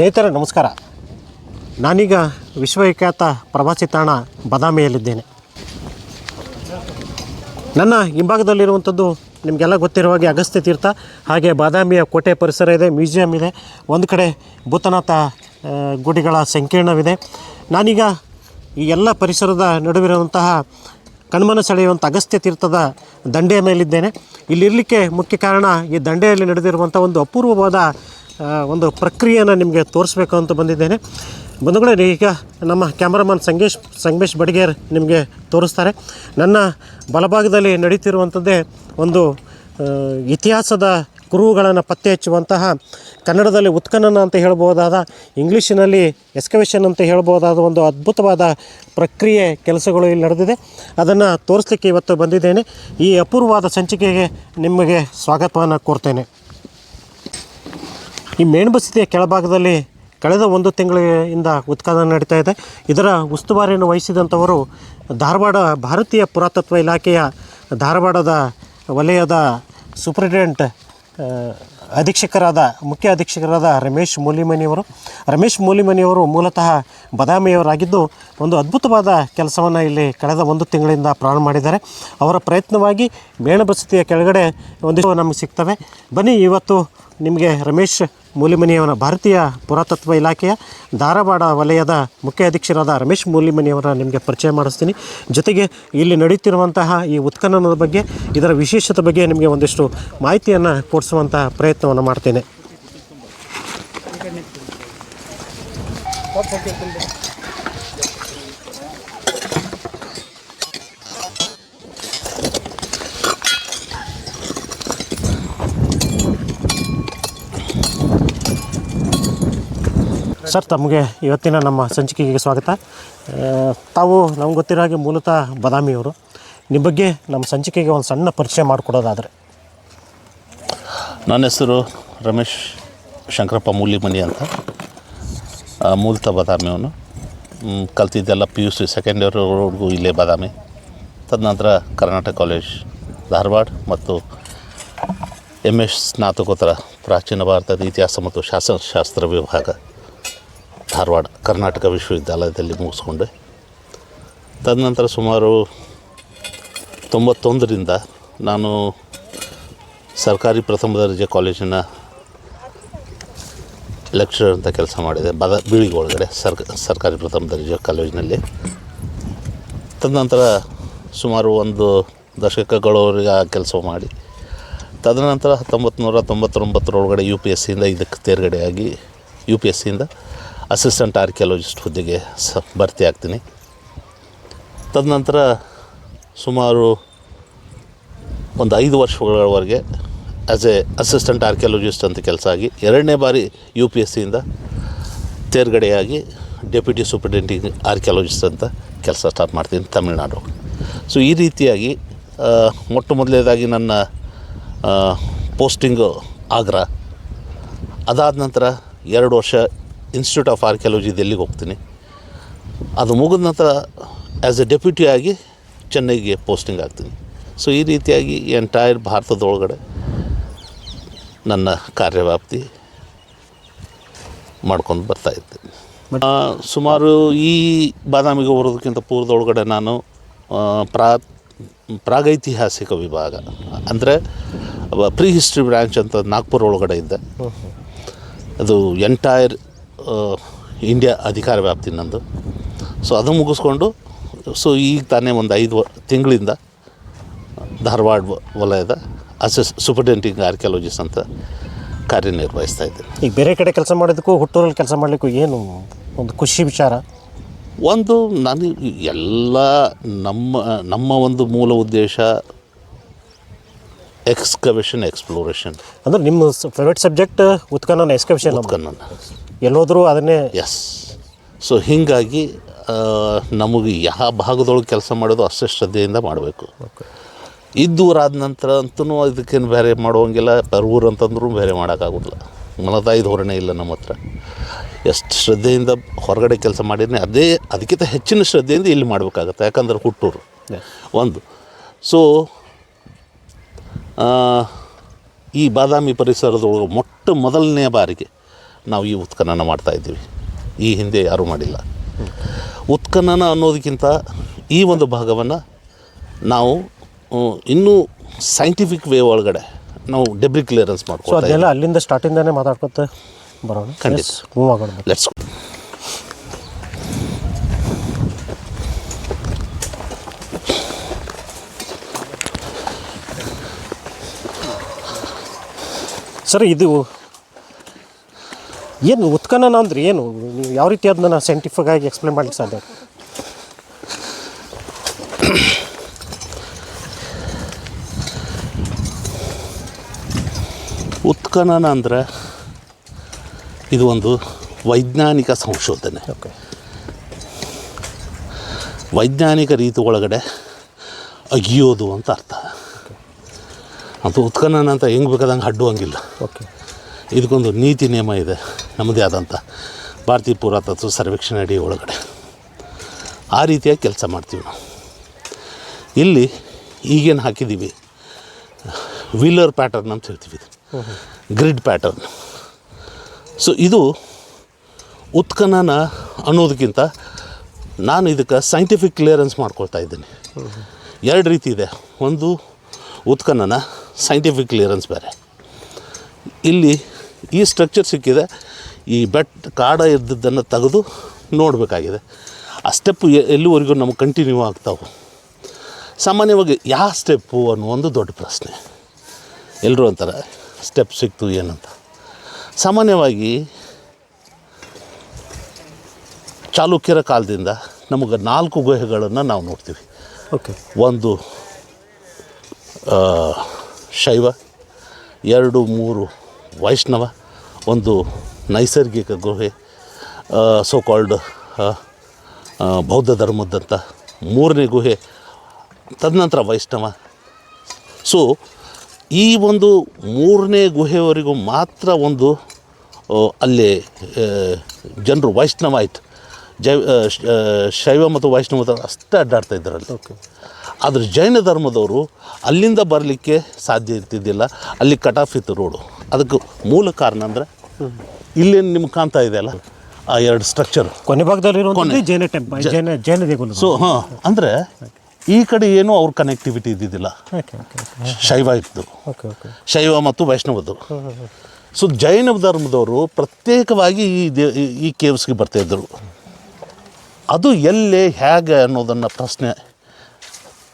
ಸ್ನೇಹಿತರೆ, ನಮಸ್ಕಾರ. ನಾನೀಗ ವಿಶ್ವವಿಖ್ಯಾತ ಪ್ರವಾಸಿ ತಾಣ ಬದಾಮಿಯಲ್ಲಿದ್ದೇನೆ. ನನ್ನ ಹಿಂಭಾಗದಲ್ಲಿರುವಂಥದ್ದು ನಿಮಗೆಲ್ಲ ಗೊತ್ತಿರುವ ಹಾಗೆ ಅಗಸ್ತ್ಯ ತೀರ್ಥ, ಹಾಗೆ ಬಾದಾಮಿಯ ಕೋಟೆ ಪರಿಸರ ಇದೆ, ಮ್ಯೂಸಿಯಂ ಇದೆ. ಒಂದು ಕಡೆ ಭೂತನಾಥ ಗುಡಿಗಳ ಸಂಕೀರ್ಣವಿದೆ. ನಾನೀಗ ಈ ಎಲ್ಲ ಪರಿಸರದ ನಡುವಿರುವಂತಹ ಕಣ್ಮನ ಸೆಳೆಯುವಂಥ ಅಗಸ್ತ್ಯ ತೀರ್ಥದ ದಂಡೆಯ ಮೇಲಿದ್ದೇನೆ. ಇಲ್ಲಿರಲಿಕ್ಕೆ ಮುಖ್ಯ ಕಾರಣ ಈ ದಂಡೆಯಲ್ಲಿ ನಡೆದಿರುವಂಥ ಒಂದು ಅಪೂರ್ವವಾದ ಒಂದು ಪ್ರಕ್ರಿಯೆಯನ್ನು ನಿಮಗೆ ತೋರಿಸ್ಬೇಕು ಅಂತ ಬಂದಿದ್ದೇನೆ. ಬಂಧುಗಳೇ, ಈಗ ನಮ್ಮ ಕ್ಯಾಮ್ರಾಮನ್ ಸಂಗೇಶ್ ಸಂಗಮೇಶ್ ಬಡಿಗೇರ್ ನಿಮಗೆ ತೋರಿಸ್ತಾರೆ. ನನ್ನ ಬಲಭಾಗದಲ್ಲಿ ನಡೀತಿರುವಂಥದ್ದೇ ಒಂದು ಇತಿಹಾಸದ ಕುರುಹುಗಳನ್ನು ಪತ್ತೆ ಹಚ್ಚುವಂತಹ ಕನ್ನಡದಲ್ಲಿ ಉತ್ಖನನ ಅಂತ ಹೇಳ್ಬೋದಾದ, ಇಂಗ್ಲೀಷಿನಲ್ಲಿ ಎಸ್ಕವೇಷನ್ ಅಂತ ಹೇಳ್ಬೋದಾದ ಒಂದು ಅದ್ಭುತವಾದ ಪ್ರಕ್ರಿಯೆ ಕೆಲಸಗಳು ಇಲ್ಲಿ ನಡೆದಿದೆ. ಅದನ್ನು ತೋರಿಸ್ಲಿಕ್ಕೆ ಇವತ್ತು ಬಂದಿದ್ದೇನೆ. ಈ ಅಪೂರ್ವವಾದ ಸಂಚಿಕೆಗೆ ನಿಮಗೆ ಸ್ವಾಗತವನ್ನು ಕೋರ್ತೇನೆ. ಈ ಮೇಣಬಸ್ತಿಯ ಕೆಳಭಾಗದಲ್ಲಿ ಕಳೆದ ಒಂದು ತಿಂಗಳಿಂದ ಉತ್ಖನನ ನಡೀತಾ ಇದೆ. ಇದರ ಉಸ್ತುವಾರಿಯನ್ನು ವಹಿಸಿದಂಥವರು ಧಾರವಾಡ ಭಾರತೀಯ ಪುರಾತತ್ವ ಇಲಾಖೆಯ ಧಾರವಾಡದ ವಲಯದ ಸೂಪ್ರಿಟೆಂಟ್ ಅಧೀಕ್ಷಕರಾದ, ಮುಖ್ಯ ಅಧೀಕ್ಷಕರಾದ ರಮೇಶ್ ಮೂಲಿಮನಿಯವರು. ರಮೇಶ್ ಮೂಲಿಮನಿಯವರು ಮೂಲತಃ ಬದಾಮಿಯವರಾಗಿದ್ದು, ಒಂದು ಅದ್ಭುತವಾದ ಕೆಲಸವನ್ನು ಇಲ್ಲಿ ಕಳೆದ ಒಂದು ತಿಂಗಳಿಂದ ಪ್ರಾರಂಭ ಮಾಡಿದ್ದಾರೆ. ಅವರ ಪ್ರಯತ್ನವಾಗಿ ಮೇಣಬಸತಿಯ ಕೆಳಗಡೆ ಒಂದಿಷ್ಟು ನಮಗೆ ಸಿಗ್ತವೆ. ಬನ್ನಿ, ಇವತ್ತು ನಿಮಗೆ ರಮೇಶ್ ಮೂಲಿಮನಿಯವರ ಭಾರತೀಯ ಪುರಾತತ್ವ ಇಲಾಖೆಯ ಧಾರವಾಡ ವಲಯದ ಮುಖ್ಯ ಅಧೀಕ್ಷರಾದ ರಮೇಶ್ ಮೂಲಿಮನಿಯವರ ನಿಮಗೆ ಪರಿಚಯ ಮಾಡಿಸ್ತೀನಿ. ಜೊತೆಗೆ ಇಲ್ಲಿ ನಡೆಯುತ್ತಿರುವಂತಹ ಈ ಉತ್ಖನನದ ಬಗ್ಗೆ, ಇದರ ವಿಶೇಷತೆ ಬಗ್ಗೆ ನಿಮಗೆ ಒಂದಿಷ್ಟು ಮಾಹಿತಿಯನ್ನು ಕೊಡಿಸುವಂಥ ಪ್ರಯತ್ನವನ್ನು ಮಾಡ್ತೇನೆ. ಸರ್, ತಮಗೆ ಇವತ್ತಿನ ನಮ್ಮ ಸಂಚಿಕೆಗೆ ಸ್ವಾಗತ. ತಾವು ನಮ್ಗೆ ಗೊತ್ತಿರೋ ಹಾಗೆ ಮೂಲತಃ ಬದಾಮಿಯವರು. ನಿಮ್ಮ ಬಗ್ಗೆ ನಮ್ಮ ಸಂಚಿಕೆಗೆ ಒಂದು ಸಣ್ಣ ಪರಿಚಯ ಮಾಡಿಕೊಡೋದಾದರೆ. ನನ್ನ ಹೆಸರು ರಮೇಶ್ ಶಂಕರಪ್ಪ ಮೂಲಿಮನಿ ಅಂತ. ಮೂಲತಃ ಬದಾಮಿಯವನು. ಕಲ್ತಿದ್ದೆಲ್ಲ ಪಿ ಯು ಸಿ ಸೆಕೆಂಡ್ ಇಯರ್ವರೆಗೂ ಇಲ್ಲೇ ಬಾದಾಮಿ. ತದನಂತರ ಕರ್ನಾಟಕ ಕಾಲೇಜ್ ಧಾರವಾಡ ಮತ್ತು ಎಂ ಎಸ್ ಸ್ನಾತಕೋತ್ತರ, ಪ್ರಾಚೀನ ಭಾರತದ ಇತಿಹಾಸ ಮತ್ತು ಶಾಸನಶಾಸ್ತ್ರ ವಿಭಾಗ. ಧಾರವಾಡ, ಕರ್ನಾಟಕ ವಿಶ್ವವಿದ್ಯಾಲಯದಲ್ಲಿ ಮುಗಿಸ್ಕೊಂಡೆ. ತದನಂತರ ಸುಮಾರು ತೊಂಬತ್ತೊಂದರಿಂದ ನಾನು ಸರ್ಕಾರಿ ಪ್ರಥಮ ದರ್ಜೆ ಕಾಲೇಜಿನ ಲೆಕ್ಚರರ್ ಅಂತ ಕೆಲಸ ಮಾಡಿದೆ, ಬದ, ಬೀಳಿಗೆ ಒಳಗಡೆ ಸರ್ಕ ಸರ್ಕಾರಿ ಪ್ರಥಮ ದರ್ಜೆ ಕಾಲೇಜಿನಲ್ಲಿ. ತದನಂತರ ಸುಮಾರು ಒಂದು ದಶಕಗಳವರೆಗೆ ಆ ಕೆಲಸ ಮಾಡಿ. ತದನಂತರ ಹತ್ತೊಂಬತ್ತು ನೂರ ತೊಂಬತ್ತೊಂಬತ್ತರೊಳಗಡೆ ಯು ಪಿ ಎಸ್ ಸಿಯಿಂದ ಇದಕ್ಕೆ ತೇರ್ಗಡೆಯಾಗಿ ಯು ಪಿ ಎಸ್ ಸಿಯಿಂದ ಅಸಿಸ್ಟೆಂಟ್ ಆರ್ಕಿಯಾಲಜಿಸ್ಟ್ ಹುದ್ದೆಗೆ ಸ ಭರ್ತಿ ಆಗ್ತೀನಿ. ತದನಂತರ ಸುಮಾರು ಒಂದು ಐದು ವರ್ಷಗಳವರೆಗೆ ಆ್ಯಸ್ ಎ ಅಸಿಸ್ಟೆಂಟ್ ಆರ್ಕಿಯಾಲಜಿಸ್ಟ್ ಅಂತ ಕೆಲಸ ಆಗಿ ಎರಡನೇ ಬಾರಿ ಯು ಪಿ ಎಸ್ ಸಿಯಿಂದ ತೇರ್ಗಡೆಯಾಗಿ ಡೆಪ್ಯೂಟಿ ಸೂಪರಿಂಟೆಂಡಿಂಗ್ ಆರ್ಕಿಯಾಲಜಿಸ್ಟ್ ಅಂತ ಕೆಲಸ ಸ್ಟಾರ್ಟ್ ಮಾಡ್ತೀನಿ ತಮಿಳ್ನಾಡು. ಸೊ ಈ ರೀತಿಯಾಗಿ ಮೊಟ್ಟ ಮೊದಲನೇದಾಗಿ ನನ್ನ ಪೋಸ್ಟಿಂಗು ಆಗ್ರಾ. ಅದಾದ ನಂತರ ಎರಡು ವರ್ಷ ಇನ್ಸ್ಟಿಟ್ಯೂಟ್ ಆಫ್ ಆರ್ಕಿಯಾಲಜಿ ದೆಲ್ಲಿಗೆ ಹೋಗ್ತೀನಿ. ಅದು ಮುಗಿದ ನಂತರ ಆ್ಯಸ್ ಎ ಡೆಪ್ಯೂಟಿ ಆಗಿ ಚೆನ್ನೈಗೆ ಪೋಸ್ಟಿಂಗ್ ಆಗ್ತೀನಿ. ಸೊ ಈ ರೀತಿಯಾಗಿ ಎಂಟೈರ್ ಭಾರತದೊಳಗಡೆ ನನ್ನ ಕಾರ್ಯವ್ಯಾಪ್ತಿ ಮಾಡ್ಕೊಂಡು ಬರ್ತಾ ಇದ್ದೆ. ಆ, ಸುಮಾರು ಈ ಬಾದಾಮಿಗೆ ಬರೋದಕ್ಕಿಂತ ಪೂರ್ವದೊಳಗಡೆ ನಾನು ಪ್ರಾ ಪ್ರಾಗೈತಿಹಾಸಿಕ ವಿಭಾಗ ಅಂದರೆ ಪ್ರೀ ಹಿಸ್ಟ್ರಿ ಬ್ರ್ಯಾಂಚ್ ಅಂತ ನಾಗ್ಪುರ ಒಳಗಡೆ ಇದ್ದೆ ಅದು ಎಂಟೈರ್ ಇಂಡಿಯಾ ಅಧಿಕಾರ ವ್ಯಾಪ್ತಿ ನಂದು. ಸೊ ಅದು ಮುಗಿಸ್ಕೊಂಡು ಸೊ ಈಗ ತಾನೇ ಒಂದು ಐದು ತಿಂಗಳಿಂದ ಧಾರವಾಡ ವಲಯದ ಅಸಿಸ್ ಸೂಪರ್ಡೆಂಟಿಂಗ್ ಆರ್ಕಿಯಾಲಜಿಸ್ಟ್ ಅಂತ ಕಾರ್ಯನಿರ್ವಹಿಸ್ತಾ ಇದ್ದೆ ಈಗ ಬೇರೆ ಕಡೆ ಕೆಲಸ ಮಾಡೋದಕ್ಕೂ ಹುಟ್ಟೂರಲ್ಲಿ ಕೆಲಸ ಮಾಡಲಿಕ್ಕೂ ಏನು ಒಂದು ಖುಷಿ ವಿಚಾರ? ಒಂದು ನಾನು ಎಲ್ಲ ನಮ್ಮ ನಮ್ಮ ಒಂದು ಮೂಲ ಉದ್ದೇಶ ಎಕ್ಸ್ಕವೇಷನ್ ಎಕ್ಸ್ಪ್ಲೋರೇಷನ್ ಅಂದ್ರೆ ನಿಮ್ಮ ಫೇವ್ರೇಟ್ ಸಬ್ಜೆಕ್ಟ್ ಉತ್ಖನನ ಎಕ್ಸ್ಕವೇಷನ್ ಕನ್ನಡ ಎಲ್ಲೋದ್ರೂ ಅದನ್ನೇ ಎಸ್ ಸೊ ಹೀಗಾಗಿ ನಮಗೆ ಯಾವ ಭಾಗದೊಳಗೆ ಕೆಲಸ ಮಾಡೋದು ಅಷ್ಟೇ ಶ್ರದ್ಧೆಯಿಂದ ಮಾಡಬೇಕು. ಇದ್ದೂರಾದ ನಂತರ ಅಂತೂ ಇದಕ್ಕೇನು ಬೇರೆ ಮಾಡುವಂಗಿಲ್ಲ ಪರ್ವೂರು ಅಂತಂದ್ರೂ ಬೇರೆ ಮಾಡೋಕ್ಕಾಗೋದಿಲ್ಲ. ಮನದಾಯಿ ಧೋರಣೆ ಇಲ್ಲ ನಮ್ಮ ಹತ್ರ. ಎಷ್ಟು ಶ್ರದ್ಧೆಯಿಂದ ಹೊರಗಡೆ ಕೆಲಸ ಮಾಡಿದ್ರೆ ಅದೇ ಅದಕ್ಕಿಂತ ಹೆಚ್ಚಿನ ಶ್ರದ್ಧೆಯಿಂದ ಇಲ್ಲಿ ಮಾಡಬೇಕಾಗತ್ತೆ ಯಾಕಂದ್ರೆ ಹುಟ್ಟೂರು. ಒಂದು. ಸೊ ಈ ಬಾದಾಮಿ ಪರಿಸರದೊಳಗೆ ಮೊಟ್ಟ ಮೊದಲನೇ ಬಾರಿಗೆ ನಾವು ಈ ಉತ್ಖನನ ಮಾಡ್ತಾ ಇದ್ದೀವಿ. ಈ ಹಿಂದೆ ಯಾರೂ ಮಾಡಿಲ್ಲ. ಉತ್ಖನನ ಅನ್ನೋದಕ್ಕಿಂತ ಈ ಒಂದು ಭಾಗವನ್ನು ನಾವು ಇನ್ನೂ ಸೈಂಟಿಫಿಕ್ ವೇ ಒಳಗಡೆ ನಾವು ಡೆಬ್ರಿ ಕ್ಲಿಯರೆನ್ಸ್ ಮಾಡ್ಕೊಳ್ತೀವಿ ಮಾಡ್ಕೊಳ್ತಾ ಅದೆಲ್ಲ ಅಲ್ಲಿಂದ ಸ್ಟಾರ್ಟಿಂದಾನೇ ಮಾತಾಡ್ಕೊತ ಬರೋಣ. ಖಂಡಿತ. ಮೂವ್ ಆಗೋಣ. ಲೆಟ್ಸ್ ಸರ್ ಇದು ಏನು ಉತ್ಖನನ ಅಂದ್ರೆ ಏನು? ನೀವು ಯಾವ ರೀತಿ ಅದನ್ನ ಸೈಂಟಿಫಿಕ್ ಆಗಿ ಎಕ್ಸ್ಪ್ಲೇನ್ ಮಾಡ್ಲಿಕ್ಕೆ ಸಾಧ್ಯ? ಉತ್ಖನನ ಅಂದ್ರೆ ಇದು ಒಂದು ವೈಜ್ಞಾನಿಕ ಸಂಶೋಧನೆ. ಓಕೆ ವೈಜ್ಞಾನಿಕ ರೀತಿ ಒಳಗಡೆ ಅಗಿಯೋದು ಅಂತ ಅರ್ಥ. ಅದು ಉತ್ಖನನ ಅಂತ ಹೆಂಗೆ ಬೇಕಾದಂಗೆ ಅಡ್ಡುವಂಗಿಲ್ಲ ಓಕೆ ಇದಕ್ಕೊಂದು ನೀತಿ ನಿಯಮ ಇದೆ, ನಮ್ಮದೇ ಆದಂಥ ಭಾರತೀಯ ಪುರಾತತ್ವ ಸರ್ವೇಕ್ಷಣೆ ಅಡಿ ಒಳಗಡೆ. ಆ ರೀತಿಯಾಗಿ ಕೆಲಸ ಮಾಡ್ತೀವಿ ನಾವು. ಇಲ್ಲಿ ಈಗೇನು ಹಾಕಿದ್ದೀವಿ? ವೀಲರ್ ಪ್ಯಾಟರ್ನ್ ಅಂತ ಹೇಳ್ತೀವಿ ಇದು. Grid pattern. ಸೊ ಇದು ಉತ್ಖನನ ಅನ್ನೋದಕ್ಕಿಂತ ನಾನು ಇದಕ್ಕೆ ಸೈಂಟಿಫಿಕ್ ಕ್ಲಿಯರೆನ್ಸ್ ಮಾಡ್ಕೊಳ್ತಾ ಇದ್ದೀನಿ. ಎರಡು ರೀತಿ ಇದೆ. ಒಂದು ಉತ್ಖನನ, ಸೈಂಟಿಫಿಕ್ ಕ್ಲಿಯರೆನ್ಸ್ ಬೇರೆ. ಇಲ್ಲಿ ಈ ಸ್ಟ್ರಕ್ಚರ್ ಸಿಕ್ಕಿದೆ. ಈ ಬೆಟ್ ಕಾಡ ಇದ್ದದ್ದನ್ನು ತೆಗೆದು ನೋಡಬೇಕಾಗಿದೆ. ಆ ಸ್ಟೆಪ್ಪು ಎಲ್ಲಿವರೆಗೂ ನಮಗೆ ಕಂಟಿನ್ಯೂ ಆಗ್ತಾವೆ? ಸಾಮಾನ್ಯವಾಗಿ ಯಾವ ಸ್ಟೆಪ್ಪು ಅನ್ನೋ ಒಂದು ದೊಡ್ಡ ಪ್ರಶ್ನೆ. ಎಲ್ಲರೂ ಅಂತಾರೆ ಸ್ಟೆಪ್ ಸಿಕ್ತು ಏನಂತ? ಸಾಮಾನ್ಯವಾಗಿ ಚಾಲುಕ್ಯರ ಕಾಲದಿಂದ ನಮಗೆ ನಾಲ್ಕು ಗುಹೆಗಳನ್ನು ನಾವು ನೋಡ್ತೀವಿ. ಓಕೆ ಒಂದು ಶೈವ ಎರಡು ಮೂರು ವೈಷ್ಣವ ಒಂದು ನೈಸರ್ಗಿಕ ಗುಹೆ ಸೋ ಕಾಲ್ಡ್ ಬೌದ್ಧ ಧರ್ಮದಂಥ ಮೂರನೇ ಗುಹೆ ತದನಂತರ ವೈಷ್ಣವ. ಸೊ ಈ ಒಂದು ಮೂರನೇ ಗುಹೆಯವರೆಗೂ ಮಾತ್ರ ಒಂದು ಅಲ್ಲಿ ಜನರು ವೈಷ್ಣವ ಆಯಿತು. ಜೈ ಶೈವ ಮತ್ತು ವೈಷ್ಣವ ಅಷ್ಟೇ ಅಡ್ಡಾಡ್ತಾ ಇದ್ದಾರೆ ಅಲ್ಲಿ ಓಕೆ ಆದರೆ ಜೈನ ಧರ್ಮದವರು ಅಲ್ಲಿಂದ ಬರಲಿಕ್ಕೆ ಸಾಧ್ಯ ಇರ್ತಿದ್ದಿಲ್ಲ. ಅಲ್ಲಿ ಕಟಾಫ್ ಆಫ್ ಇತ್ತು ರೋಡು ಅದಕ್ಕೆ ಮೂಲ ಕಾರಣ ಅಂದರೆ ಇಲ್ಲೇನು ನಿಮ್ಗೆ ಕಾಣ್ತಾ ಇದೆಯಲ್ಲ ಆ ಎರಡು ಸ್ಟ್ರಕ್ಚರ್ ಕೊನೆ ಭಾಗದಲ್ಲಿ ಜೈನ ಟೆಂಪಲ್ ಜೈನ ಜೈನ ದೇಗುಲ. ಸೊ ಹಾಂ ಅಂದರೆ ಈ ಕಡೆ ಏನೂ ಅವ್ರ ಕನೆಕ್ಟಿವಿಟಿ ಇದ್ದಿದ್ದಿಲ್ಲ. ಶೈವ ಇತ್ತು. ಶೈವ ಮತ್ತು ವೈಷ್ಣವದ್ದು. ಸೊ ಜೈನ ಧರ್ಮದವರು ಪ್ರತ್ಯೇಕವಾಗಿ ಈ ದೇ ಈ- ಕೇವ್ಸ್ಗೆ ಬರ್ತಾಯಿದ್ದರು ಅದು ಎಲ್ಲೇ ಹೇಗೆ ಅನ್ನೋದನ್ನು ಪ್ರಶ್ನೆ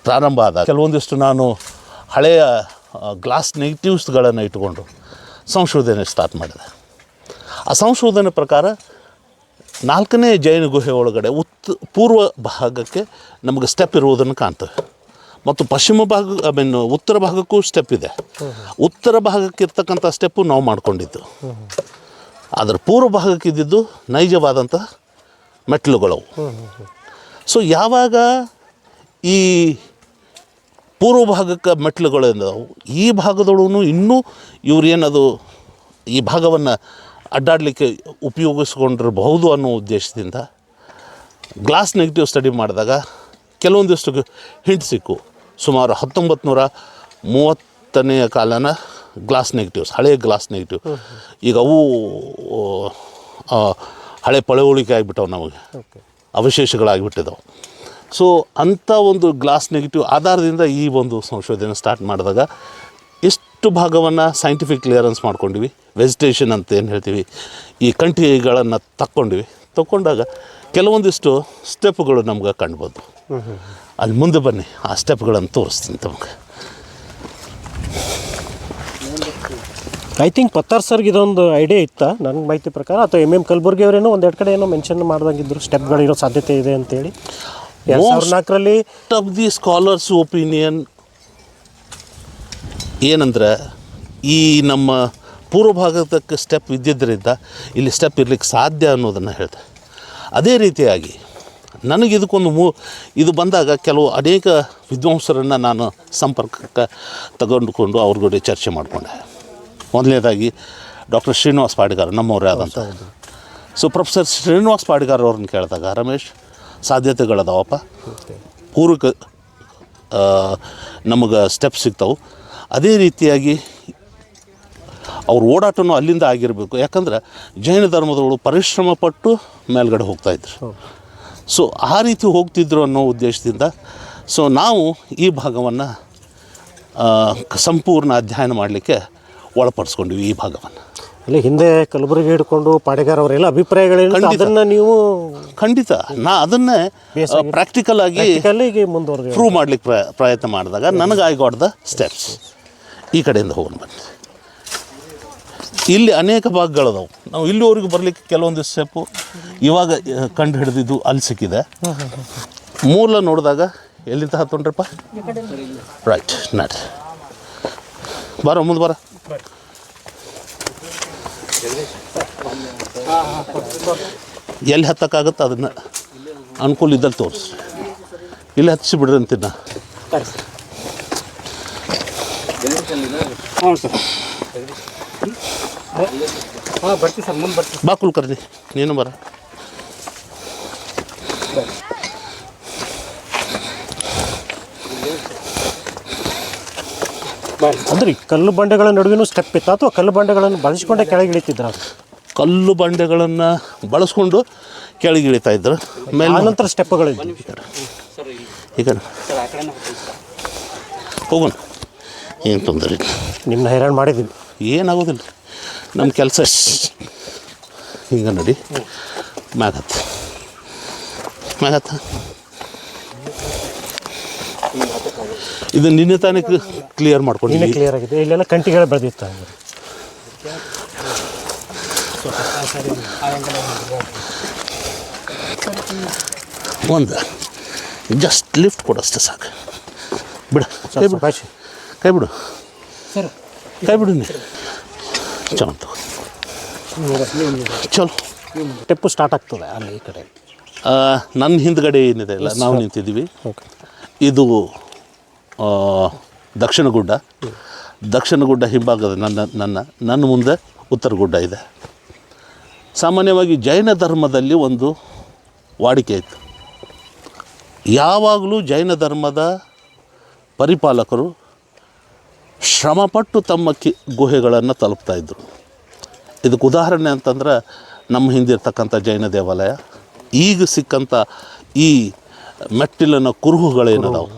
ಪ್ರಾರಂಭ ಆದ ಕೆಲವೊಂದಿಷ್ಟು ನಾನು ಹಳೆಯ ಗ್ಲಾಸ್ ನೆಗೆಟಿವ್ಸ್ಗಳನ್ನು ಇಟ್ಟುಕೊಂಡು ಸಂಶೋಧನೆ ಸ್ಟಾರ್ಟ್ ಮಾಡಿದೆ. ಆ ಸಂಶೋಧನೆ ಪ್ರಕಾರ ನಾಲ್ಕನೇ ಜೈನ ಗುಹೆ ಒಳಗಡೆ ಉತ್, ಪೂರ್ವ ಭಾಗಕ್ಕೆ ನಮಗೆ ಸ್ಟೆಪ್ ಇರುವುದನ್ನು ಕಾಣ್ತವೆ ಮತ್ತು ಪಶ್ಚಿಮ ಭಾಗ ಐ ಮೀನ್ ಉತ್ತರ ಭಾಗಕ್ಕೂ ಸ್ಟೆಪ್ ಇದೆ. ಉತ್ತರ ಭಾಗಕ್ಕೆ ಇರ್ತಕ್ಕಂಥ ಸ್ಟೆಪ್ಪು ನಾವು ಮಾಡ್ಕೊಂಡಿದ್ದು. ಅದರ ಪೂರ್ವ ಭಾಗಕ್ಕೆ ಇದ್ದಿದ್ದು ನೈಜವಾದಂಥ ಮೆಟ್ಲುಗಳವು ಸೊ ಯಾವಾಗ ಈ ಪೂರ್ವ ಭಾಗಕ್ಕೆ ಮೆಟ್ಲುಗಳಿಂದವು ಈ ಭಾಗದೊಳಗೂ ಇನ್ನೂ ಇವ್ರು ಏನದು ಈ ಭಾಗವನ್ನು ಅಡ್ಡಾಡಲಿಕ್ಕೆ ಉಪಯೋಗಿಸ್ಕೊಂಡಿರಬಹುದು ಅನ್ನೋ ಉದ್ದೇಶದಿಂದ ಗ್ಲಾಸ್ ನೆಗೆಟಿವ್ ಸ್ಟಡಿ ಮಾಡಿದಾಗ ಕೆಲವೊಂದಿಷ್ಟು ಹಿಂಟ್ ಸಿಕ್ಕು. ಸುಮಾರು ಹತ್ತೊಂಬತ್ತು ನೂರ ಮೂವತ್ತನೆಯ ಕಾಲನ ಗ್ಲಾಸ್ ನೆಗೆಟಿವ್ಸ್ ಹಳೆಯ ಗ್ಲಾಸ್ ನೆಗೆಟಿವ್. ಈಗ ಅವು ಹಳೆ ಪಳವಳಿಕೆ ಆಗಿಬಿಟ್ಟವು ನಮಗೆ. ಅವಶೇಷಗಳಾಗಿಬಿಟ್ಟಿದ್ದಾವೆ ಸೊ ಅಂಥ ಒಂದು ಗ್ಲಾಸ್ ನೆಗೆಟಿವ್ ಆಧಾರದಿಂದ ಈ ಒಂದು ಸಂಶೋಧನೆ ಸ್ಟಾರ್ಟ್ ಮಾಡಿದಾಗ ಎಷ್ಟು ಭಾಗವನ್ನು ಸೈಂಟಿಫಿಕ್ ಕ್ಲಿಯರೆನ್ಸ್ ಮಾಡ್ಕೊಂಡಿವಿ? ವೆಜಿಟೇಷನ್ ಅಂತ ಏನು ಹೇಳ್ತೀವಿ? ಈ ಕಂಠಿಗಳನ್ನು ತಕ್ಕೊಂಡಿವಿ. ತಗೊಂಡಾಗ ಕೆಲವೊಂದಿಷ್ಟು ಸ್ಟೆಪ್ಗಳು ನಮ್ಗೆ ಕಾಣ್ಬೋದು ಅಲ್ಲಿ ಮುಂದೆ ಬನ್ನಿ. ಆ ಸ್ಟೆಪ್ಗಳನ್ನು ತೋರಿಸ್ತೀನಿ ತಮಗೆ. ಐ ಥಿಂಕ್ ಪತ್ತಾರ್ ಸರ್ಗೆ ಇದೊಂದು ಐಡಿಯಾ ಇತ್ತಾ? ನನ್ನ ಮಾಹಿತಿ ಪ್ರಕಾರ. ಅಥವಾ ಎಂ ಎಂ ಕಲಬುರ್ಗಿ ಅವರೇನೋ ಒಂದೆರಡು ಕಡೆ ಏನೋ ಮೆನ್ಷನ್ ಮಾಡ್ದಂಗಿದ್ರು ಸ್ಟೆಪ್ಗಳಿರೋ ಸಾಧ್ಯತೆ ಇದೆ ಅಂತೇಳಿ. ಎರಡು ಸಾವಿರದ ನಾಲ್ಕರಲ್ಲಿ ಆಫ್ ದಿ ಸ್ಕಾಲರ್ಸ್ ಒಪಿನಿಯನ್ ಏನಂದ್ರೆ ಈ ನಮ್ಮ ಪೂರ್ವ ಭಾಗದಕ್ಕೆ ಸ್ಟೆಪ್ ಇದ್ದಿದ್ದರಿಂದ ಇಲ್ಲಿ ಸ್ಟೆಪ್ ಇರ್ಲಿಕ್ಕೆ ಸಾಧ್ಯ ಅನ್ನೋದನ್ನು ಹೇಳ್ದೆ. ಅದೇ ರೀತಿಯಾಗಿ ನನಗೆ ಇದಕ್ಕೊಂದು ಮೂ ಇದು ಬಂದಾಗ ಕೆಲವು ಅನೇಕ ವಿದ್ವಾಂಸರನ್ನು ನಾನು ಸಂಪರ್ಕಕ್ಕೆ ತಗೊಂಡುಕೊಂಡು ಅವ್ರ ಜೊತೆ ಚರ್ಚೆ ಮಾಡಿಕೊಂಡೆ. ಮೊದಲನೇದಾಗಿ ಡಾಕ್ಟರ್ ಶ್ರೀನಿವಾಸ್ ಪಾಡಿಗಾರ್ ನಮ್ಮವರೇ ಆದಂಥ ಸೊ ಪ್ರೊಫೆಸರ್ ಶ್ರೀನಿವಾಸ್ ಪಾಡಿಗಾರ ಅವ್ರನ್ನ ಕೇಳಿದಾಗ ರಮೇಶ್ ಸಾಧ್ಯತೆಗಳದಾವಪ್ಪ. ಪೂರ್ವಕ ನಮಗೆ ಸ್ಟೆಪ್ ಸಿಗ್ತಾವೆ. ಅದೇ ರೀತಿಯಾಗಿ ಅವ್ರ ಓಡಾಟನೂ ಅಲ್ಲಿಂದ ಆಗಿರಬೇಕು. ಯಾಕಂದ್ರೆ ಜೈನ ಧರ್ಮದವರು ಪರಿಶ್ರಮ ಪಟ್ಟು ಮೇಲ್ಗಡೆ ಹೋಗ್ತಾಯಿದ್ರು ಸೊ ಆ ರೀತಿ ಹೋಗ್ತಿದ್ರು ಅನ್ನೋ ಉದ್ದೇಶದಿಂದ ಸೊ ನಾವು ಈ ಭಾಗವನ್ನು ಸಂಪೂರ್ಣ ಅಧ್ಯಯನ ಮಾಡಲಿಕ್ಕೆ ಒಳಪಡಿಸ್ಕೊಂಡಿವಿ ಈ ಭಾಗವನ್ನು. ಅಲ್ಲಿ ಹಿಂದೆ ಕಲಬುರಗಿ ಹಿಡ್ಕೊಂಡು ಪಾಡೆಗಾರ್ ಅವರೆಲ್ಲ ಅಭಿಪ್ರಾಯಗಳೇನು ಖಂಡಿತ. ಅದನ್ನ ನೀವು ಖಂಡಿತ. ನಾ ಅದನ್ನೇ ಪ್ರಾಕ್ಟಿಕಲ್ ಆಗಿ ಮುಂದುವರೆದ ಪ್ರೂವ್ ಮಾಡ್ಲಿಕ್ಕೆ ಪ್ರ ಪ್ರಯತ್ನ ಮಾಡಿದಾಗ ನನಗೆ ಐ ಗಾಟ್ ದ ಸ್ಟೆಪ್ಸ್ ಈ ಕಡೆಯಿಂದ ಹೋಗೋಣ ಬನ್ನಿ. ಇಲ್ಲಿ ಅನೇಕ ಭಾಗಗಳದಾವು. ನಾವು ಇಲ್ಲಿವರೆಗೂ ಬರಲಿಕ್ಕೆ ಕೆಲವೊಂದು ಸ್ಟೆಪ್ಪು ಇವಾಗ ಕಂಡು ಹಿಡಿದಿದ್ದು ಅಲ್ಲಿ ಸಿಕ್ಕಿದೆ. ಮೂಲ ನೋಡಿದಾಗ ಎಲ್ಲಿಂದ ಹತ್ತೊಂಡ್ರಪ್ಪ? ರೈಟ್ ನಡ್ರಿ ಬರೋ ಮುಂದೆ ಬರ. ಎಲ್ಲಿ ಹತ್ತಕ್ಕಾಗತ್ತೆ ಅದನ್ನು? ಅನುಕೂಲ ಇದ್ದಲ್ಲಿ ತೋರಿಸಿ. ಇಲ್ಲಿ ಹತ್ತಿಸಿ ಬಿಡ್ರಿ ಸರ್. ಹಾಂ ಬರ್ತೀವಿ ಸರ್ ಮುಂದೆ ಬರ್ತೀವಿ ಬಾ ಕುಲ್ಕರ್ಣಿ ನೀನು ಬರ. ಅಂದ್ರೆ ಕಲ್ಲು ಬಂಡೆಗಳ ನಡುವೆ ಸ್ಟೆಪ್ ಇತ್ತು. ಅಥವಾ ಕಲ್ಲು ಬಂಡೆಗಳನ್ನು ಬಳಸಿಕೊಂಡೇ ಕೆಳಗೆ ಇಳಿತಿದ್ರ? ಕಲ್ಲು ಬಂಡೆಗಳನ್ನು ಬಳಸ್ಕೊಂಡು ಕೆಳಗೆ ಇಳಿತಾ ಇದ್ರು. ಮೇಲೆ ಆನಂತರ ಸ್ಟೆಪ್ಗಳು ಈಗ ಹೋಗೋಣ. ಏನು ತೊಂದರೆ ನಿಮ್ಮನ್ನ ಹೈರಾಣ ಮಾಡಿದ್ದೀವಿ ಏನಾಗೋದಿಲ್ಲ. ನಮ್ಮ ಕೆಲಸ ಈಗ ನಡಿ. ಮ್ಯಾಗತ್ತ ಮ್ಯಾಗತ್ತ ಇದು ನಿನ್ನೆ ತಾನೇ ಕ್ಲಿಯರ್ ಮಾಡ್ಕೊಂಡು ಕ್ಲಿಯರ್ ಆಗಿದೆ. ಇಲ್ಲೆಲ್ಲ ಕಂಟಿಗಳು ಬೆಳೆದಿತ್ತು ಹಂಗೆ. ಒಂದು ಜಸ್ಟ್ ಲಿಫ್ಟ್ ಕೊಡಷ್ಟೇ ಸಾಕು. ಬಿಡು ಕೈ ಬಿಡು. ಕೈ ಬಿಡು. ಸರ್. ಕೈ ಬಿಡು ನೀ ಚಲೋ ಚಲೋ. ಟೆಪ್ಪು ಸ್ಟಾರ್ಟ್ ಆಗ್ತದೆ ಅಲ್ಲಿ ಈ ಕಡೆ. ನನ್ನ ಹಿಂದ್ಗಡೆ ಏನಿದೆ ಇಲ್ಲ ನಾವು ನಿಂತಿದ್ದೀವಿ. ಓಕೆ ಇದು ದಕ್ಷಿಣ ಗುಡ್ಡ ದಕ್ಷಿಣ ಗುಡ್ಡ ಹಿಂಭಾಗದ ನನ್ನ ನನ್ನ ನನ್ನ ಮುಂದೆ ಉತ್ತರ ಗುಡ್ಡ ಇದೆ. ಸಾಮಾನ್ಯವಾಗಿ ಜೈನ ಧರ್ಮದಲ್ಲಿ ಒಂದು ವಾಡಿಕೆ ಇತ್ತು. ಯಾವಾಗಲೂ ಜೈನ ಧರ್ಮದ ಪರಿಪಾಲಕರು ಶ್ರಮಪಟ್ಟು ತಮ್ಮ ಕಿ, ಗುಹೆಗಳನ್ನು ತಲುಪ್ತಾ ಇದ್ದರು ಇದಕ್ಕೆ ಉದಾಹರಣೆ ಅಂತಂದ್ರೆ ನಮ್ಮ ಹಿಂದಿರ್ತಕ್ಕಂಥ ಜೈನ ದೇವಾಲಯ. ಈಗ ಸಿಕ್ಕಂಥ ಈ ಮೆಟ್ಟಿಲಿನ ಕುರುಹುಗಳೇನದಾವು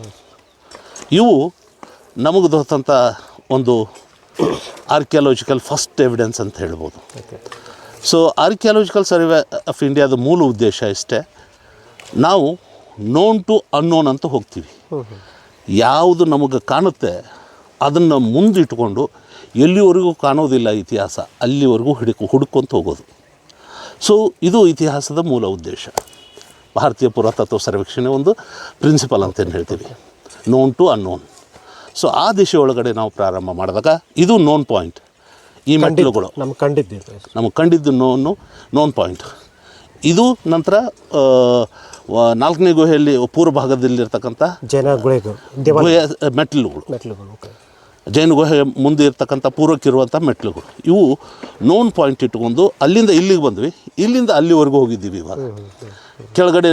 ಇವು ನಮಗೆ ದೊರೆತಂಥ ಒಂದು ಆರ್ಕಿಯಾಲಜಿಕಲ್ ಫಸ್ಟ್ ಎವಿಡೆನ್ಸ್ ಅಂತ ಹೇಳ್ಬೋದು. ಸೊ ಆರ್ಕಿಯಾಲಜಿಕಲ್ ಸರ್ವೆ ಆಫ್ ಇಂಡಿಯಾದ ಮೂಲ ಉದ್ದೇಶ ಇಷ್ಟೇ. ನಾವು ನೋನ್ ಟು ಅನ್ನೋನ್ ಅಂತ ಹೋಗ್ತೀವಿ. ಯಾವುದು ನಮಗೆ ಕಾಣುತ್ತೆ ಅದನ್ನು ಮುಂದಿಟ್ಕೊಂಡು ಎಲ್ಲಿವರೆಗೂ ಕಾಣೋದಿಲ್ಲ ಇತಿಹಾಸ ಅಲ್ಲಿವರೆಗೂ ಹಿಡಿಕೊ ಹುಡುಕೊಂತ ಹೋಗೋದು. ಸೊ ಇದು ಇತಿಹಾಸದ ಮೂಲ ಉದ್ದೇಶ. ಭಾರತೀಯ ಪುರಾತತ್ವ ಸರ್ವೇಕ್ಷಣೆ ಒಂದು ಪ್ರಿನ್ಸಿಪಲ್ ಅಂತೇನು ಹೇಳ್ತೀವಿ. ನೋನ್ ಟು ಅನ್ನೋನ್ ಸೊ ಆ ದಿಶೆ ಒಳಗಡೆ ನಾವು ಪ್ರಾರಂಭ ಮಾಡಿದಾಗ ಇದು ನೋನ್ ಪಾಯಿಂಟ್ ಈ ಮೆಟ್ಟಿಲುಗಳು. ನಮ್ಗೆ ಕಂಡಿದ್ದು ನಮಗೆ ಕಂಡಿದ್ದು ನೋನು ನೋನ್ ಪಾಯಿಂಟ್ ಇದು ನಂತರ ನಾಲ್ಕನೇ ಗುಹೆಯಲ್ಲಿ ಪೂರ್ವ ಭಾಗದಲ್ಲಿರ್ತಕ್ಕಂಥ ಜೈನ ಗುಹೆ ಮೆಟ್ಟಿಲುಗಳು. ಜೈನ ಗುಹೆ ಮುಂದೆ ಇರ್ತಕ್ಕಂಥ ಪೂರ್ವಕ್ಕಿರುವಂಥ ಮೆಟ್ಟಿಲುಗಳು. ಇವು ನೋನ್ ಪಾಯಿಂಟ್ ಇಟ್ಕೊಂಡು ಅಲ್ಲಿಂದ ಇಲ್ಲಿಗೆ ಬಂದ್ವಿ. ಇಲ್ಲಿಂದ ಅಲ್ಲಿವರೆಗೂ ಹೋಗಿದ್ದೀವಿ ಇವಾಗ. ಕೆಳಗಡೆ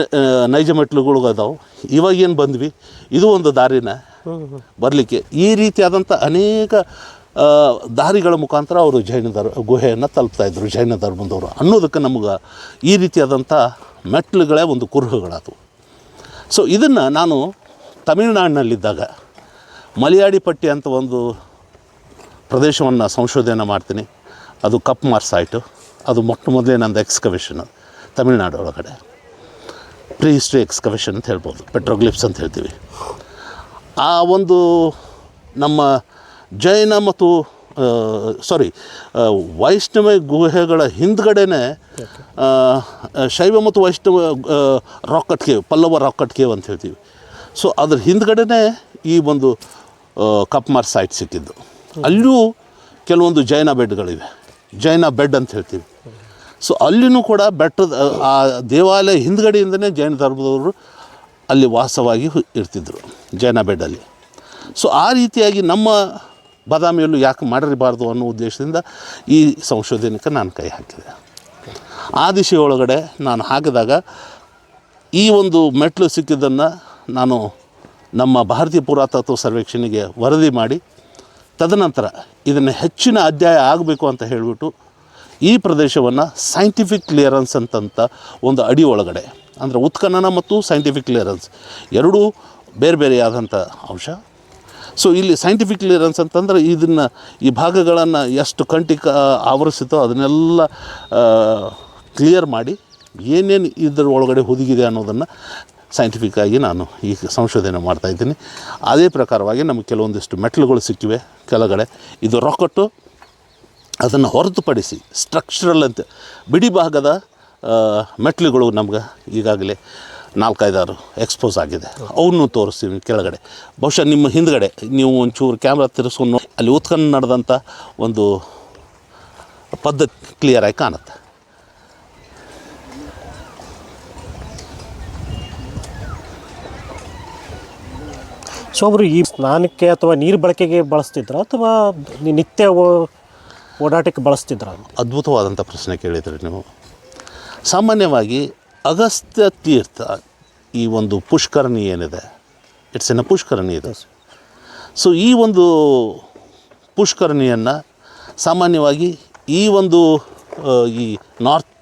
ನೈಜ ಮೆಟ್ಲುಗಳು ಅದಾವೆ. ಇವಾಗ ಏನು ಬಂದ್ವಿ? ಇದು ಒಂದು ದಾರಿನ ಬರಲಿಕ್ಕೆ. ಈ ರೀತಿಯಾದಂಥ ಅನೇಕ ದಾರಿಗಳ ಮುಖಾಂತರ ಅವರು ಜೈನ ಧರ್ಮ, ಗುಹೆಯನ್ನು ತಲುಪ್ತಾ ಇದ್ರು, ಜೈನ ಧರ್ಮದವರು. ಅನ್ನೋದಕ್ಕೆ ನಮಗೆ ಈ ರೀತಿಯಾದಂಥ ಮೆಟ್ಲುಗಳೇ ಒಂದು ಕುರುಹುಗಳಾದವು. ಸೊ ಇದನ್ನು ನಾನು ತಮಿಳುನಾಡಿನಲ್ಲಿದ್ದಾಗ ಮಲಯಾಡಿ ಪಟ್ಟಿ ಅಂತ ಒಂದು ಪ್ರದೇಶವನ್ನು ಸಂಶೋಧನೆ ಮಾಡ್ತೀನಿ. ಅದು ಕಪ್ ಮಾರ್ಸ್ ಸೈಟು ಅದು ಮೊಟ್ಟ ಮೊದಲೇ ನಂದು ಎಕ್ಸ್ಕವೇಷನ್ ತಮಿಳ್ನಾಡು ಒಳಗಡೆ. ಪ್ರೀ ಹಿಸ್ಟ್ರಿ ಎಕ್ಸ್ಕವೇಷನ್ ಅಂತ ಹೇಳ್ಬೋದು, ಪೆಟ್ರೋಗ್ಲಿಪ್ಸ್ ಅಂತ ಹೇಳ್ತೀವಿ. ಆ ಒಂದು ನಮ್ಮ ಜೈನ ಮತ್ತು ಸಾರಿ ವೈಷ್ಣವ ಗುಹೆಗಳ ಹಿಂದ್ಗಡೆನೆ ಶೈವ ಮತ್ತು ವೈಷ್ಣವ rock cut cave Pallava rock cut cave ಅಂತ ಹೇಳ್ತೀವಿ. ಸೊ ಅದ್ರ ಹಿಂದ್ಗಡೆನೆ ಈ ಒಂದು ಕಪ್ಮಾರ್ ಸೈಟ್ ಸಿಕ್ಕಿದ್ದು. ಅಲ್ಲೂ ಕೆಲವೊಂದು ಜೈನ ಬೆಡ್ಗಳಿವೆ. ಜೈನ ಬೆಡ್ ಅಂತ ಹೇಳ್ತೀವಿ. ಸೊ ಅಲ್ಲಿನೂ ಕೂಡ ಬೆಟ್ಟದ ಆ ದೇವಾಲಯ ಹಿಂದ್ಗಡೆಯಿಂದನೇ ಜೈನ ಧರ್ಮದವರು ಅಲ್ಲಿ ವಾಸವಾಗಿ ಇರ್ತಿದ್ದರು ಜೈನ ಬೆಡ್ಡಲ್ಲಿ ಸೊ ಆ ರೀತಿಯಾಗಿ ನಮ್ಮ ಬಾದಾಮಿಯಲ್ಲೂ ಯಾಕೆ ಮಾಡಿರಬಾರ್ದು ಅನ್ನೋ ಉದ್ದೇಶದಿಂದ ಈ ಸಂಶೋಧನೆಗೆ ನಾನು ಕೈ ಹಾಕಿದೆ. ಆ ದಿಶೆ ನಾನು ಹಾಕಿದಾಗ ಈ ಒಂದು ಮೆಟ್ಲು ಸಿಕ್ಕಿದ್ದನ್ನು ನಾನು ನಮ್ಮ ಭಾರತೀಯ ಪುರಾತತ್ವ ಸರ್ವೇಕ್ಷಣೆಗೆ ವರದಿ ಮಾಡಿ, ತದನಂತರ ಇದನ್ನು ಹೆಚ್ಚಿನ ಅಧ್ಯಾಯ ಆಗಬೇಕು ಅಂತ ಹೇಳಿಬಿಟ್ಟು ಈ ಪ್ರದೇಶವನ್ನು ಸೈಂಟಿಫಿಕ್ ಕ್ಲಿಯರೆನ್ಸ್ ಅಂತಂತ ಒಂದು ಅಡಿ ಒಳಗಡೆ, ಅಂದರೆ ಉತ್ಖನನ ಮತ್ತು ಸೈಂಟಿಫಿಕ್ ಕ್ಲಿಯರೆನ್ಸ್ ಎರಡೂ ಬೇರೆ ಬೇರೆಯಾದಂಥ ಅಂಶ. ಸೊ ಇಲ್ಲಿ ಸೈಂಟಿಫಿಕ್ ಕ್ಲಿಯರೆನ್ಸ್ ಅಂತಂದರೆ ಇದನ್ನು ಈ ಭಾಗಗಳನ್ನು ಎಷ್ಟು ಕಂಟಿಕ ಆವರಿಸುತ್ತೋ ಅದನ್ನೆಲ್ಲ ಕ್ಲಿಯರ್ ಮಾಡಿ ಏನೇನು ಇದರ ಒಳಗಡೆ ಹುದುಗಿದೆ ಅನ್ನೋದನ್ನು ಸೈಂಟಿಫಿಕ್ಕಾಗಿ ನಾನು ಈ ಸಂಶೋಧನೆ ಮಾಡ್ತಾ ಇದ್ದೀನಿ. ಅದೇ ಪ್ರಕಾರವಾಗಿ ನಮಗೆ ಕೆಲವೊಂದಿಷ್ಟು ಮೆಟ್ಲುಗಳು ಸಿಕ್ಕಿವೆ ಕೆಳಗಡೆ. ಇದು ರಾಕೆಟ್ಟು ಅದನ್ನು ಹೊರತುಪಡಿಸಿ ಸ್ಟ್ರಕ್ಚರಲ್ ಅಂತ ಬಿಡಿ ಭಾಗದ ಮೆಟ್ಲುಗಳು ನಮ್ಗೆ ಈಗಾಗಲೇ ನಾಲ್ಕೈದಾರು ಎಕ್ಸ್ಪೋಸ್ ಆಗಿದೆ. ಅವನ್ನು ತೋರಿಸ್ತೀವಿ ಕೆಳಗಡೆ. ಬಹುಶಃ ನಿಮ್ಮ ಹಿಂದ್ಗಡೆ ನೀವು ಒಂಚೂರು ಕ್ಯಾಮ್ರಾ ತಿರ್ಸ್ಕೊಂಡು ಅಲ್ಲಿ ಉತ್ಕಂಡು ನಡೆದಂಥ ಒಂದು ಪದ್ಧತಿ ಕ್ಲಿಯರಾಗಿ ಕಾಣುತ್ತೆ. ಸೊ ಅವರು ಈ ಸ್ನಾನಕ್ಕೆ ಅಥವಾ ನೀರು ಬಳಕೆಗೆ ಬಳಸ್ತಿದ್ರು ಅಥವಾ ನಿತ್ಯ ಓಡಾಟಕ್ಕೆ ಬಳಸ್ತಿದ್ರ ಅದ್ಭುತವಾದಂಥ ಪ್ರಶ್ನೆ ಕೇಳಿದ್ರಿ ನೀವು. ಸಾಮಾನ್ಯವಾಗಿ ಅಗಸ್ತ್ಯ ತೀರ್ಥ ಈ ಒಂದು ಪುಷ್ಕರಣಿ ಏನಿದೆ ಇಟ್ಸ್ ಎನ್ ಪುಷ್ಕರಣಿ ಇದೆ. ಸೊ ಈ ಒಂದು ಪುಷ್ಕರಣಿಯನ್ನು ಸಾಮಾನ್ಯವಾಗಿ ಈ ಒಂದು ಈ ನಾರ್ತ್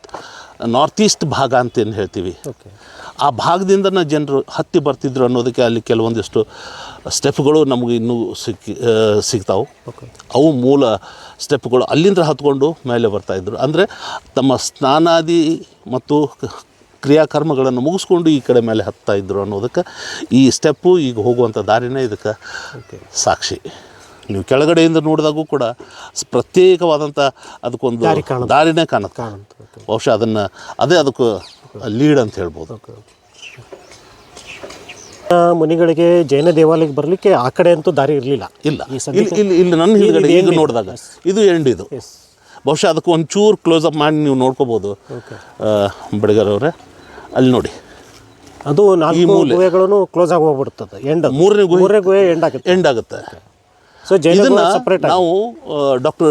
ನಾರ್ತ್ ಈಸ್ಟ್ ಭಾಗ ಅಂತ ಏನು ಹೇಳ್ತೀವಿ. ಓಕೆ ಆ ಭಾಗದಿಂದನೇ ಜನರು ಹತ್ತಿ ಬರ್ತಿದ್ರು ಅನ್ನೋದಕ್ಕೆ ಅಲ್ಲಿ ಕೆಲವೊಂದಿಷ್ಟು ಸ್ಟೆಪ್ಗಳು ನಮಗೆ ಇನ್ನೂ ಸಿಕ್ಕಿ ಸಿಗ್ತಾವೆ. ಅವು ಮೂಲ ಸ್ಟೆಪ್ಗಳು ಅಲ್ಲಿಂದ ಹತ್ಕೊಂಡು ಮೇಲೆ ಬರ್ತಾಯಿದ್ರು ಅಂದರೆ ತಮ್ಮ ಸ್ನಾನಾದಿ ಮತ್ತು ಕ್ರಿಯಾಕರ್ಮಗಳನ್ನು ಮುಗಿಸ್ಕೊಂಡು ಈ ಕಡೆ ಮೇಲೆ ಹತ್ತಾ ಇದ್ರು ಅನ್ನೋದಕ್ಕೆ ಈ ಸ್ಟೆಪ್ಪು ಈಗ ಹೋಗುವಂಥ ದಾರಿನೇ ಇದಕ್ಕೆ ಸಾಕ್ಷಿ. ನೀವು ಕೆಳಗಡೆಯಿಂದ ನೋಡಿದಾಗೂ ಕೂಡ ಪ್ರತ್ಯೇಕವಾದಂಥ ಅದಕ್ಕೊಂದು. ದಾರಿನೇ ಕಾಣುತ್ತೆ. ಬಹುಶಃ ಅದನ್ನು ಅದೇ ಅದಕ್ಕೆ ಲೀಡ್ ಅಂತ ಹೇಳ್ಬೋದು. ಮನೆಗಳಿಗೆ ಜೈನ ದೇವಾಲಯಕ್ಕೆ ಬರಲಿಕ್ಕೆ ಆ ಕಡೆ ಅಂತೂ ದಾರಿ ಇರಲಿಲ್ಲ. ಇಲ್ಲ. ಇಲ್ಲಿ ಇಲ್ಲಿ ನನ್ನ ಹಿಂದ್ಗಡೆ ಈಗ ನೋಡಿದಾಗ ಇದು ಎಂಡ್ ಇದು. ಬಹುಶಃ ಅದಕ್ಕೆ ಒಂಚೂರು ಕ್ಲೋಸ್ ಅಪ್ ಮಾಡಿ ನೀವು ನೋಡ್ಕೋಬೋದು. ಅವರೇ ಅಲ್ಲಿ ನೋಡಿ. ಅದು ನಾಲ್ಕು ಗುಹೆಗಳನ್ನು ಕ್ಲೋಸ್ ಆಗಿ ಹೋಗ್ಬಿಡ್ತದೆ. ಎಂಡ್ ಮೂರನೇ ಗುಹೆ ಮೂರನೇ ಗುಹೆ ಎಂಡ್ ಆಗುತ್ತೆ. ಎಂಡ್ ಆಗುತ್ತೆ. ಸೊ ಇದನ್ನ ನಾವು doctor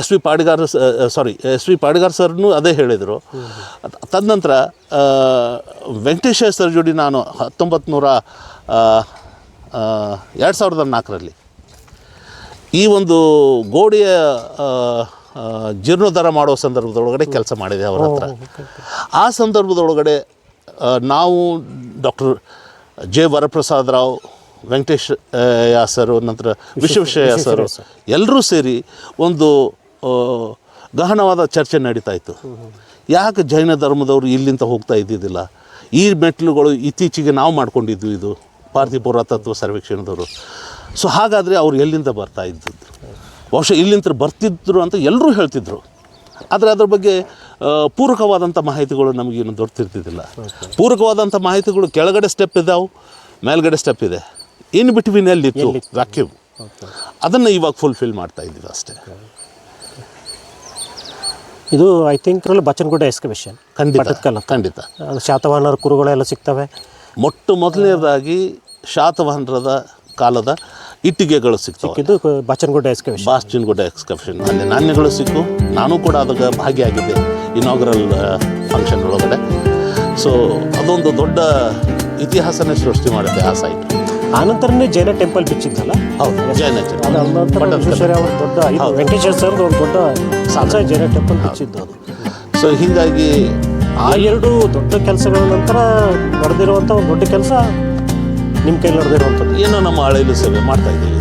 S V Padigar sorry S V Padigar ಸರ್ನು ಅದೇ ಹೇಳಿದರು. ತದನಂತರ ವೆಂಕಟೇಶ್ವರ ವೆಂಕಟೇಶ ಸರ್ ಜೋಡಿ ನಾನು ಹತ್ತೊಂಬತ್ತು ನೂರ ಎರಡು ಸಾವಿರದ ನಾಲ್ಕರಲ್ಲಿ ಈ ಒಂದು ಗೋಡೆಯ ಜೀರ್ಣೋದ್ಧಾರ ಮಾಡುವ ಸಂದರ್ಭದೊಳಗಡೆ ಕೆಲಸ ಮಾಡಿದೆ ಅವರ ಹತ್ರ. ಆ ಸಂದರ್ಭದೊಳಗಡೆ ನಾವು ಡಾಕ್ಟರ್ ಜೆ ವರಪ್ರಸಾದ್ ರಾವ್ ವೆಂಕಟೇಶ್ ಯಾಸರು ಯಾ ಸರ್ ನಂತರ ವಿಶ್ವೇಶ್ವರಯ್ಯ ಸರ್ ಎಲ್ಲರೂ ಸೇರಿ ಒಂದು ಗಹನವಾದ ಚರ್ಚೆ ನಡೀತಾ ಇತ್ತು. ಯಾಕೆ ಜೈನ ಧರ್ಮದವರು ಇಲ್ಲಿಂದ ಹೋಗ್ತಾ ಇದ್ದಿದ್ದಿಲ್ಲ? ಈ ಮೆಟ್ಲುಗಳು ಇತ್ತೀಚೆಗೆ ನಾವು ಮಾಡ್ಕೊಂಡಿದ್ವಿ ಇದು ಭಾರತೀಯ ಪುರಾತತ್ವ ಸರ್ವೇಕ್ಷಣದವರು. ಸೊ ಹಾಗಾದರೆ ಅವ್ರು ಎಲ್ಲಿಂದ ಬರ್ತಾ ಇದ್ದಿದ್ದು ಬಹುಶಃ ಇಲ್ಲಿಂದ ಬರ್ತಿದ್ರು ಅಂತ ಎಲ್ಲರೂ ಹೇಳ್ತಿದ್ರು. ಆದರೆ ಅದ್ರ ಬಗ್ಗೆ ಪೂರಕವಾದಂಥ ಮಾಹಿತಿಗಳು ನಮಗೇನು ದೊರೆತಿರ್ತಿದ್ದಿಲ್ಲ. ಪೂರಕವಾದಂಥ ಮಾಹಿತಿಗಳು ಕೆಳಗಡೆ ಸ್ಟೆಪ್ ಇದಾವೆ ಮೇಲ್ಗಡೆ ಸ್ಟೆಪ್ ಇದೆ. ಇನ್ ಬಿಟ್ವೀನ್ ಎಲ್ಲಿತ್ತು ವ್ಯಾಕ್ಯೂಮ್ ಅದನ್ನು ಇವಾಗ ಫುಲ್ಫಿಲ್ ಮಾಡ್ತಾ ಇದ್ದೀವಿ ಅಷ್ಟೇ. ಇದು ಐ ಥಿಂಕ್ ಬಚ್ಚನಗುಡ್ಡ ಎಕ್ಸ್ಕವೇಷನ್ ಖಂಡಿತ. ಖಂಡಿತ. ಶಾತವಾಹನರ ಕುರುಗಳೆಲ್ಲ ಸಿಗ್ತವೆ. ಮೊಟ್ಟ ಮೊದಲನೇದಾಗಿ ಶಾತವಾಹನರದ ಕಾಲದ ಇಟ್ಟಿಗೆಗಳು ಸಿಗ್ತವೆ. ಇದು ಬಚ್ಚನಗುಡ್ಡ ಎಕ್ಸ್ಕವೇಷನ್ ಬಾಚನಗುಡ್ಡ ಎಕ್ಸ್ಕವೇಷನ್ ಅಲ್ಲಿ ನಾಣ್ಯಗಳು ಸಿಕ್ಕು. ನಾನು ಕೂಡ ಅದಕ್ಕೆ ಭಾಗಿಯಾಗಿದ್ದೆ ಇನಾಗ್ರಲ್ ಫಂಕ್ಷನ್ ಒಳಗಡೆ. ಸೊ ಅದೊಂದು ದೊಡ್ಡ ಇತಿಹಾಸನೇ ಸೃಷ್ಟಿ ಮಾಡುತ್ತೆ ಆ ಸೈಟ್ ಆನಂತರನೇ ಜೈನ ಟೆಂಪಲ್ ಬಿಚ್ಚಿದ್ದಲ್ಲ ಹೌದು ಜೈನ ಚರ್ಚ್. ಅದು ಅವ್ರ ದೊಡ್ಡ ಇದು ವೆಂಕಟೇಶ್ವರ ಒಂದು ದೊಡ್ಡ ಸಾಂಸ ಜೈನ ಟೆಂಪಲ್ ಬಿಚ್ಚಿದ್ದು ಅದು. ಸೊ ಹೀಗಾಗಿ ಆ ಎರಡು ದೊಡ್ಡ ಕೆಲಸಗಳ ನಂತರ ನಡೆದಿರುವಂಥ ಒಂದು ದೊಡ್ಡ ಕೆಲಸ ನಿಮ್ಮ ಕೈಲಿ ನಡೆದಿರುವಂಥದ್ದು ಏನೋ ನಮ್ಮ ಹಳೆಯಲು ಸೇವೆ ಮಾಡ್ತಾ ಇದ್ದೀವಿ.